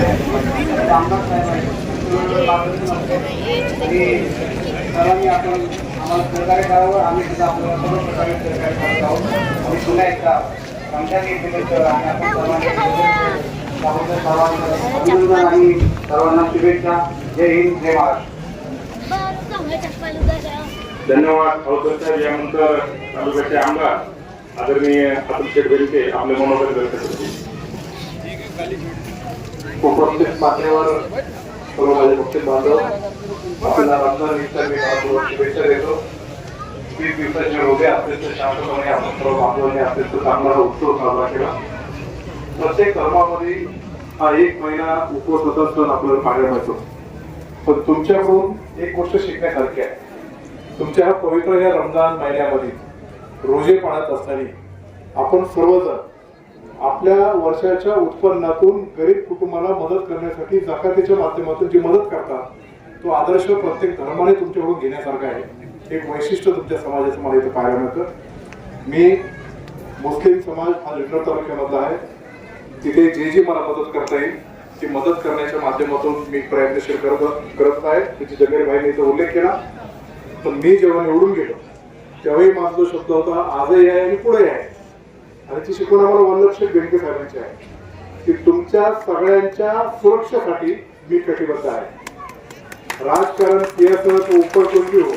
रामदास साहेब आहेत सर्वांनी आपण आम्हाला सहकार्य करावं आम्ही सुद्धा आपल्याला सर्व प्रकारे सहकार्य करत आहोत आणि पुन्हा एकदा रमजान निमित्त आणि आपण सर्वांनी सर्वांना अभिनंदन आणि सर्वांना शुभेच्छा जय हिंद जय महाराष्ट्र धन्यवाद अवसर साहेब यानंतर तालुक्याचे आमदार. आदरणीय अतुल शेठ बेलके आपले मनोगत व्यक्त करतील उपस्थित मान्यवर सर्व माझे पक्षी बांधव आपल्याला रमजान ईदच्या मी मनपूर्वक शुभेच्छा देतो तीस दिवसाचे रोगे अत्यंत शांतपणे आपण सर्व बांधवांनी अत्यंत चांगला उत्सव साजरा केला. प्रत्येक धर्मामध्ये हा एक महिना उपवास उपवासाचा सण आपल्याला पाहायला मिळतो. पण तुमच्याकडून एक गोष्ट शिकण्यासारखी आहे. तुमच्या ह्या पवित्र या रमजान महिन्यामध्ये रोजे पाळत असताना आपण सर्वजण आपल्या वर्षाच्या उत्पन्नातून गरीब कुटुंबाला मदत करण्यासाठी जकातीच्या माध्यमातून जी मदत करतात तो आदर्श प्रत्येक धर्माने तुमच्याकडून घेण्यासारखा आहे. एक वैशिष्ट्य तुमच्या समाजाचं मला इथं पाहायला मिळतं. मी मुस्लिम समाज हा जुन्नर तालुक्यामधला आहे. तिथे जे जी मला मदत करता येईल ती मदत करण्याच्या माध्यमातून मी प्रयत्नशील करत करत आहे. त्याची जगेर भाईने इथं उल्लेख केला. पण मी जेव्हा निवडून गेलो तेव्हाही माझा जो शब्द होता आजही आहे आणि पुढे आहे. आणि ती शिकवण आम्हाला वल्लभशेठ बेंडके साहेबांची आहे. की तुमच्या सगळ्यांच्या सुरक्षेसाठी मी कटिबद्ध आहे. राजकारण सियासत उपर कोणती हो?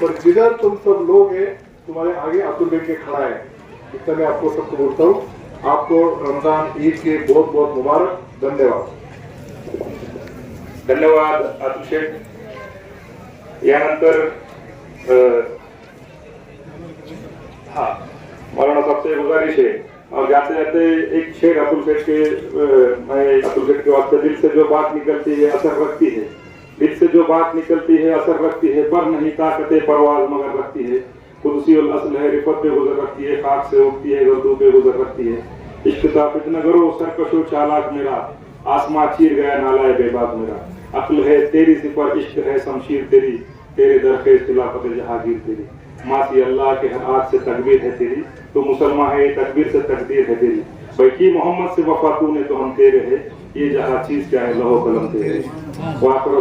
पर जिधर तुम सब लोग हैं तुम्हारे आगे अतुल बेंके खड़ा है इतना मैं आपको सबको बोलता हूँ. आपको रमजान ईद के बहुत बहुत मुबारक. धन्यवाद. धन्यवाद अतुल शेठ. यानंतर गुजारिश है और जाते जाते एक शेख अतुल शेख के मैं अतुल शेख के वास्ते दिल से जो बात निकलती है, असर रखती है। दिल से जो बात निकलती है, असर रखती है, पर नहीं ताकत परवाज मगर रखती है। कुदसी और असल है, रिफत पे गुजर रखती है, खाक से उठती है गर्दू पे गुजर रखती है। इश्क ताबित न करो सरकशो, चालाक मेरा। आसमां चीर गया नालाए बेबाक मेरा। अक्ल है तेरी सिपर इश्क है शमशीर तेरी। तेरे दर दरखे खिलाफत जहागीर तेरी। मासी अल्लाह के हर आग से तकबीर है तेरी। तो मुसलमान है तकबीर से तकदीर है तेरी। बल्कि मोहम्मद से वफा तूने तो हम तेरे है। ये जहाँ चीज़ क्या है लहो कलम तेरे वाकर